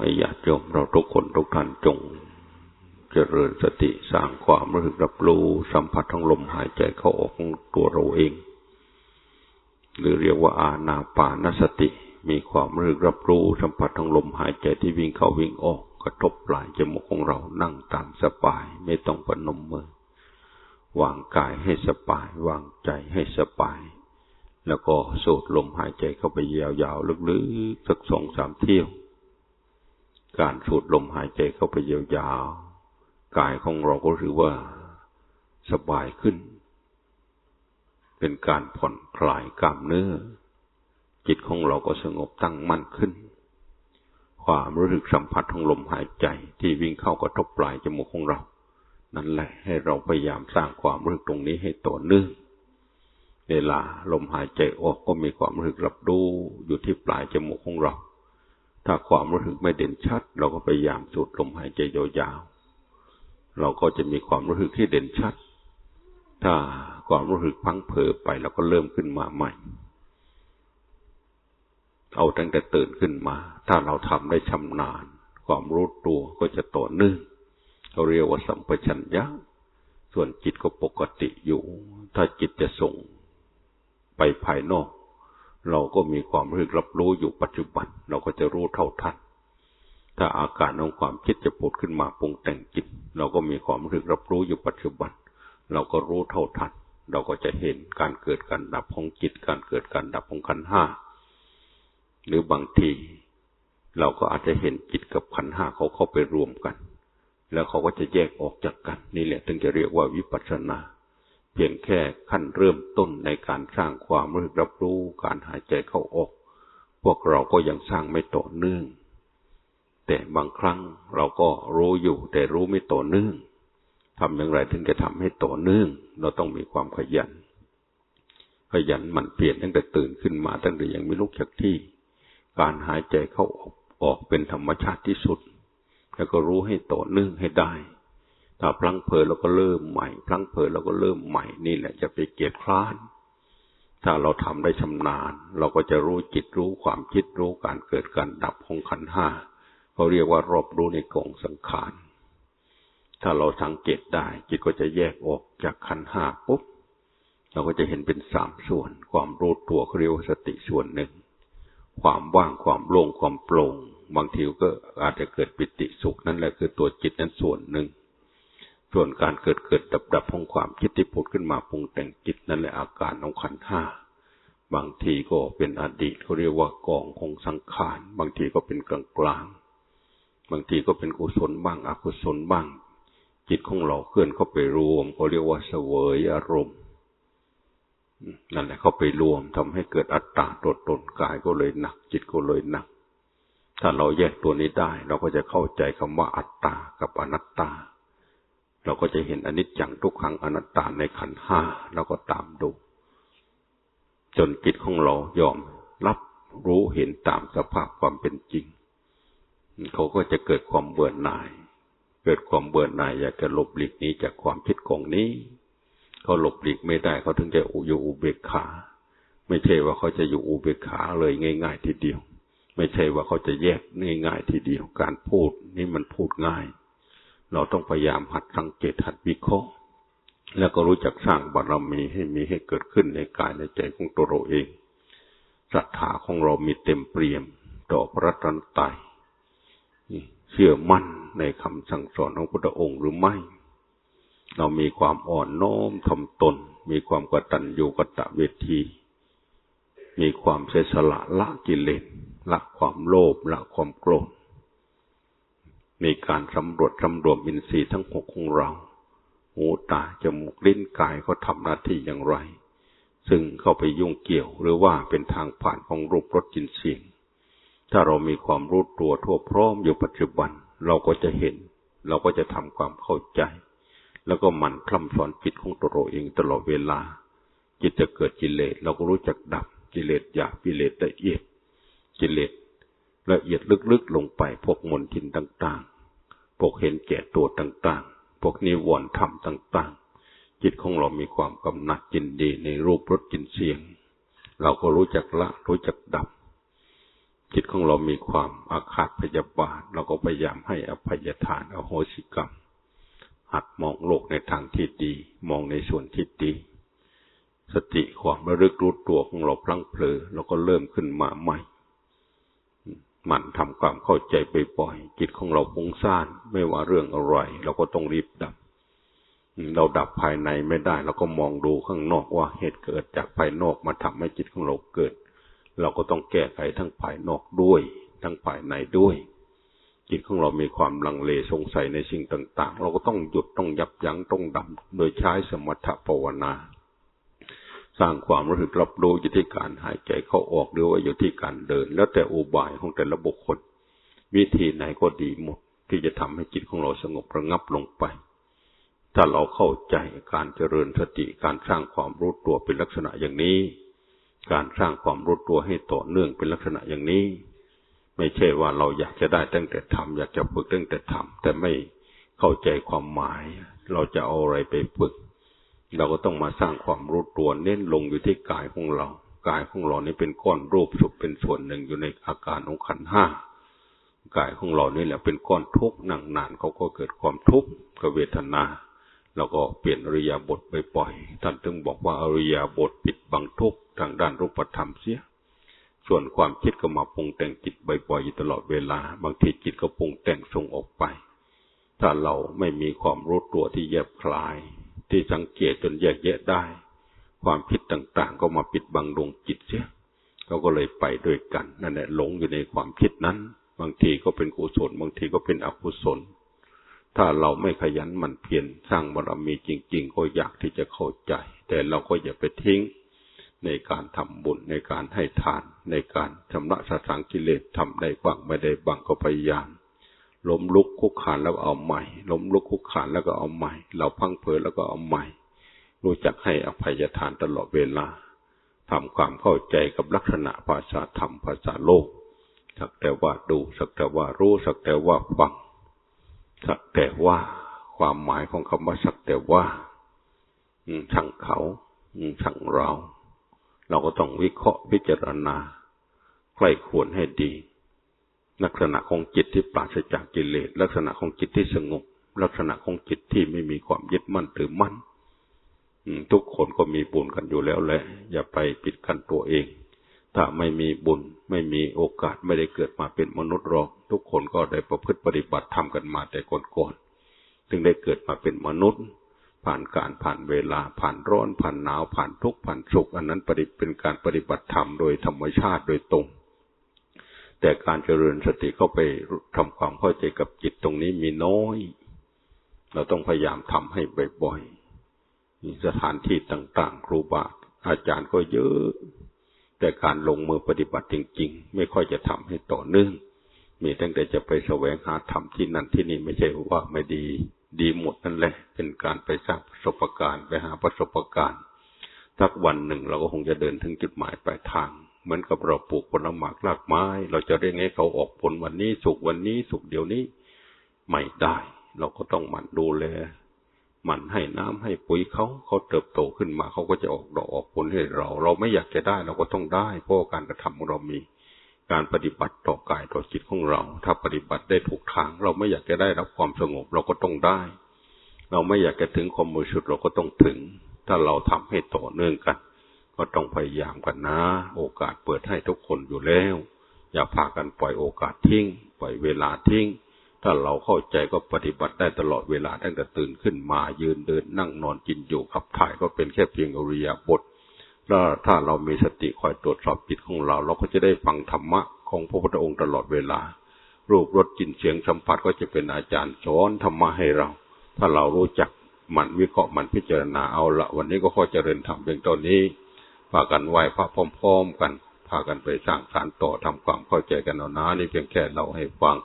ให้ญาติโยมเราทุกคนทุกท่านจง เจริญสติสร้างความรู้สึกรับรู้สัมผัสทั้งลมหายใจเข้าออกของตัวเราเอง หรือเรียกว่าอาณาปานสติ มีความรู้สึกรับรู้สัมผัสทั้งลมหายใจที่วิ่งเข้าวิ่งออกกระทบปลายจมูกของเรานั่งตามสบายไม่ต้องปนมมือวางกายให้สบายวางใจให้สบาย แล้วก็สูดลมหายใจเข้าไปยาวๆลึกๆสักสองสามเที่ยว การสูดลมหายใจเข้าไปยาวๆ กายของเราก็ถือว่าสบายขึ้น เป็นการผ่อนคลายกล้ามเนื้อ จิตของเราก็สงบตั้งมั่นขึ้น ความรู้สึกสัมผัสของลมหายใจที่วิ่งเข้ากระทบปลายจมูกของเรา นั่นแหละให้เราพยายามสร้างความรู้สึกตรงนี้ให้ต่อเนื่องเวลาลมหายใจออกก็มีความรู้สึกรับรู้อยู่ที่ปลายจมูกของเรา ถ้าความรู้สึกไม่เด่นชัด เราก็พยายามสูดลมหายใจยาวๆ เราก็จะมีความรู้สึกที่เด่นชัด ถ้าความรู้สึกพังเผอไปเราก็เริ่มขึ้นมาใหม่ เอาตั้งแต่ตื่นขึ้นมา ถ้าเราทำได้ชำนาญ ความรู้ตัวก็จะต่อเนื่องเขาเรียกว่าสัมปชัญญะ ส่วนจิตก็ปกติอยู่ ถ้าจิตจะส่งไปภายนอก เราก็มีความรู้รับรู้อยู่ปัจจุบัน เราก็จะรู้เท่าทันถ้าอาการของความคิดจะผุดขึ้นมาปรุงแต่งจิต เราก็มีความรู้รับรู้อยู่ปัจจุบัน เราก็รู้เท่าทัน เราก็จะเห็นการเกิดการดับของจิต การเกิดการดับของขันห้าหรือบางที เราก็อาจจะเห็นจิตกับขันห้าเขาเข้าไปรวมกัน แล้วเขาก็จะแยกออกจากกัน นี่แหละถึงจะเรียกว่าวิปัสสนา พียงแค่ขั้นเริ่มต้นในการสร้างความรู้รับรู้การหายใจเข้าออก พวกเราก็ยังสร้างไม่ต่อเนื่อง แต่บางครั้งเราก็รู้อยู่แต่รู้ไม่ต่อเนื่องทำอย่างไรถึงจะทำให้ต่อเนื่อง เราต้องมีความขยัน ขยันหมั่นเปลี่ยนตั้งแต่ตื่นขึ้นมาตั้งแต่ยังไม่ลุกจากที่ การหายใจเข้าออกออกเป็นธรรมชาติที่สุด แล้วก็รู้ให้ต่อเนื่องให้ได้ ถ้าพลังเพลิเราก็เริ่มใหม่พลังเพลิเราก็เริ่มใหม่นี่แหละจะไปเกียดคร้าน ถ้าเราทำได้ชำนาญ เราก็จะรู้จิตรู้ความคิดรู้การเกิดการดับของขันห้าเขาเรียกว่ารอบรู้ในกองสังขารถ้าเราสังเกตได้ จิตก็จะแยกออกจากขันห้าปุ๊บเราก็จะเห็นเป็นสามส่วน ความรู้ตัวเขาเรียกว่าสติส่วนหนึ่ง ความว่างความโล่งความโปร่งบางทีก็อาจจะเกิดปิติสุขนั่นแหละคือตัวจิตนั้นส่วนหนึ่ง ส่วนการเกิดเกิดดับดับของความคิดที่ผุดขึ้นมาปรุงแต่งจิตนั่นแหละอาการของขันห้าบางทีก็เป็นอดีตเขาเรียกว่ากองของสังขาร บางทีก็เป็นกลางกลางบางทีก็เป็นกุศลบ้าง อกุศลบ้าง จิตของเราเคลื่อนเข้าไปรวมเขาเรียกว่าเสวยอารมณ์นั่นแหละเข้าไปรวมทำให้เกิดอัตตาตัวตนกายก็เลยหนัก จิตก็เลยหนัก ถ้าเราแยกตัวนี้ได้ เราก็จะเข้าใจคำว่าอัตตากับอนัตตา เราก็จะเห็นอนิจจังทุกขังอนัตตาในขันห้าเราก็ตามดู จนจิตของเรายอมรับรู้เห็นตามสภาพความเป็นจริง เขาก็จะเกิดความเบื่อหน่าย เกิดความเบื่อหน่ายอยากจะหลบหลีกนี้จากความคิดของนี้ เขาหลบหลีกไม่ได้เขาถึงจะอยู่อุเบกขา ไม่ใช่ว่าเขาจะอยู่อุเบกขาเลยง่าย ๆ ทีเดียว ไม่ใช่ว่าเขาจะแยกง่าย ๆ ทีเดียว การพูดนี่มันพูดง่าย เราต้องพยายามหัดสังเกตหัดวิเคราะห์ แล้วก็รู้จักสร้างบารมีให้มีให้เกิดขึ้นในกายในใจของตัวเราเองศรัทธาของเรามีเต็มเปี่ยมต่อพระตนตรัยเชื่อมั่นในคำสั่งสอนของพระองค์หรือไม่ เรามีความอ่อนน้อมทำตน มีความกตัญญูกตะเวที มีความเสียสละละกิเลสละความโลภละความโกรธ มีการสำรวจสำรวมอินทรีย์ทั้งหกของเรา หูตาจมูกลิ้นกายเขาทำหน้าที่อย่างไร ซึ่งเข้าไปยุ่งเกี่ยวหรือว่าเป็นทางผ่านของรูปรสกลิ่นเสียง ถ้าเรามีความรู้ตัวทั่วพร้อมอยู่ปัจจุบันเราก็จะเห็น เราก็จะทำความเข้าใจ แล้วก็มันคล่ำสอนจิตของตัวเราเองตลอดเวลา จิตจะเกิดกิเลสเราก็รู้จักดับกิเลสหยาบกิเลสละเอียดกิเลส ละเอียดลึกๆลงไป พวกมนทินต่างๆ พวกเห็นแก่ตัวต่างๆ พวกนิวรณ์ธรรมต่างๆ จิตของเรามีความกำหนัดจินดีในรูปรสกลิ่นเสียง เราก็รู้จักละรู้จักดับ จิตของเรามีความอาฆาตพยาบาท เราก็พยายามให้อภัยทานอโหสิกรรม หัดมองโลกในทางที่ดี มองในส่วนที่ดี สติความระลึกรู้ตัวของเราพลั้งเผลอเราก็เริ่มขึ้นมาใหม่ มันทำความเข้าใจไปบ่อยจิตของเราฟุ้งซ่านไม่ว่าเรื่องอะไรเราก็ต้องรีบดับ เราดับภายในไม่ได้เราก็มองดูข้างนอกว่าเหตุเกิดจากภายนอกมาทำให้จิตของเราเกิด เราก็ต้องแก้ไขทั้งภายนอกด้วย ทั้งภายในด้วย จิตของเรามีความลังเลสงสัยในสิ่งต่าง ๆ เราก็ต้องหยุดต้องยับยั้งต้องดำโดยใช้สมถะภาวนา สร้างความรู้สึกรับรู้อยู่ที่การหายใจเข้าออกหรือว่าอยู่ที่การเดิน แล้วแต่อุบายของแต่ละบุคคล วิธีไหนก็ดีหมดที่จะทำให้จิตของเราสงบระงับลงไป ถ้าเราเข้าใจการเจริญสติการสร้างความรู้ตัวเป็นลักษณะอย่างนี้ การสร้างความรู้ตัวให้ต่อเนื่องเป็นลักษณะอย่างนี้ ไม่ใช่ว่าเราอยากจะได้ตั้งแต่ทำอยากจะฝึกตั้งแต่ทำแต่ไม่เข้าใจความหมาย เราจะเอาอะไรไปฝึก เราก็ต้องมาสร้างความรู้ตัวเน้นลงอยู่ที่กายของเรา กายของเรานี่เป็นก้อนรูปสุขเป็นส่วนหนึ่งอยู่ในอาการของขันห้ากายของเรานี่แหละเป็นก้อนทุกข์นั่งนานเขาก็เกิดความทุกข์กับเวทนาแล้วก็เปลี่ยนอริยาบทไปปล่อยท่านจึงบอกว่าอริยาบทปิดบังทุกข์ทางด้านรูปธรรมเสีย ส่วนความคิดก็มาปรุงแต่งจิตบ่อยๆอยู่ตลอดเวลา บางทีจิตก็ปรุงแต่งส่งออกไป ถ้าเราไม่มีความรู้ตัวที่แยบคลาย ที่สังเกตจนแยกแยะได้ ความคิดต่างๆ ก็มาปิดบังดวงจิตเสียเขาก็เลยไปด้วยกันนั่นแหละหลงอยู่ในความคิดนั้น บางทีก็เป็นกุศลบางทีก็เป็นอกุศล ถ้าเราไม่ขยันหมั่นเพียรสร้างบารมีจริง ๆ ก็อยากที่จะเข้าใจ แต่เราก็อย่าไปทิ้งในการทำบุญในการให้ทานในการชำระสสังกิเลสทำได้บ้างไม่ได้บ้างก็พยายาม ล้มลุกคุกขานแล้วเอาใหม่ ล้มลุกคุกขานแล้วก็เอาใหม่ เราพังเพอแล้วก็เอาใหม่ รู้จักให้อภัยทานตลอดเวลาทำความเข้าใจกับลักษณะภาษาธรรมภาษาโลก สักแต่ว่าดู สักแต่ว่ารู้สักแต่ว่าฟัง สักแต่ว่า ความหมายของคำว่าสักแต่ว่าช่างเขาช่างเรา เราก็ต้องวิเคราะห์พิจารณาใกล้ควรให้ดี ลักษณะของจิตที่ปราศจากกิเลสลักษณะของจิตที่สงบ ลักษณะของจิตที่ไม่มีความยึดมั่นถือมั่นทุกคนก็มีบุญกันอยู่แล้วแหละอย่าไปปิดกั้นตัวเอง ถ้าไม่มีบุญไม่มีโอกาสไม่ได้เกิดมาเป็นมนุษย์หรอก ทุกคนก็ได้ประพฤติปฏิบัติทำกันมาแต่ก่อนๆถึงได้เกิดมาเป็นมนุษย์ ผ่านการผ่านเวลาผ่านร้อนผ่านหนาวผ่านทุกข์ผ่านสุข อันนั้นปฏิเป็นการปฏิบัติธรรมโดยธรรมชาติโดยตรง แต่การเจริญสติก็ไปทำความเข้าใจกับจิตตรงนี้มีน้อย เราต้องพยายามทำให้บ่อยๆสถานที่ต่างๆ ครูบาอาจารย์ก็เยอะ แต่การลงมือปฏิบัติจริง ๆ ไม่ค่อยจะทำให้ต่อเนื่องมีตั้งแต่จะไปแสวงหาธรรมที่นั่นที่นี่ไม่ใช่ว่าไม่ดี ดีหมดนั่นแหละ เป็นการไปสร้างประสบการณ์ไปหาประสบการณ์สักวันหนึ่งเราก็คงจะเดินถึงจุดหมายปลายทาง เหมือนกับเราปลูกผลไม้รากไม้ เราจะได้ไงเขาออกผลวันนี้สุกวันนี้สุกเดี๋ยวนี้ไม่ได้ เราก็ต้องหมั่นดูแลหมั่นให้น้ำให้ปุ๋ยเขาเขาเติบโตขึ้นมาเขาก็จะออกดอกออกผลให้เรา เราไม่อยากจะได้เราก็ต้องได้ เพราะการกระทำของเรามี การปฏิบัติต่อกายต่อจิตของเรา ถ้าปฏิบัติได้ถูกทาง เราไม่อยากจะได้รับความสงบเราก็ต้องได้ เราไม่อยากจะถึงความมือสุดเราก็ต้องถึง ถ้าเราทำให้ต่อเนื่องกัน ก็ต้องพยายามกันนะ โอกาสเปิดให้ทุกคนอยู่แล้ว อย่าพากันปล่อยโอกาสทิ้ง ปล่อยเวลาทิ้ง ถ้าเราเข้าใจก็ปฏิบัติได้ตลอดเวลาตั้งแต่ตื่นขึ้นมายืนเดินนั่งนอนกินอยู่ขับถ่ายก็เป็นแค่เพียงอริยบทแล้วถ้าเรามีสติคอยตรวจสอบจิตของเรา เราก็จะได้ฟังธรรมะของพระพุทธองค์ตลอดเวลา รูปรสกลิ่นเสียงสัมผัสก็จะเป็นอาจารย์สอนธรรมะให้เรา ถ้าเรารู้จักมันวิเคราะห์มันพิจารณาเอาละวันนี้ก็ขอเจริญธรรมเพียงตอนนี้ พากันไหวพระพร้อมๆกัน พากันไปสร้างสารต่อทำความเข้าใจกันเอานะนี่เพียงแค่เราให้ฟัง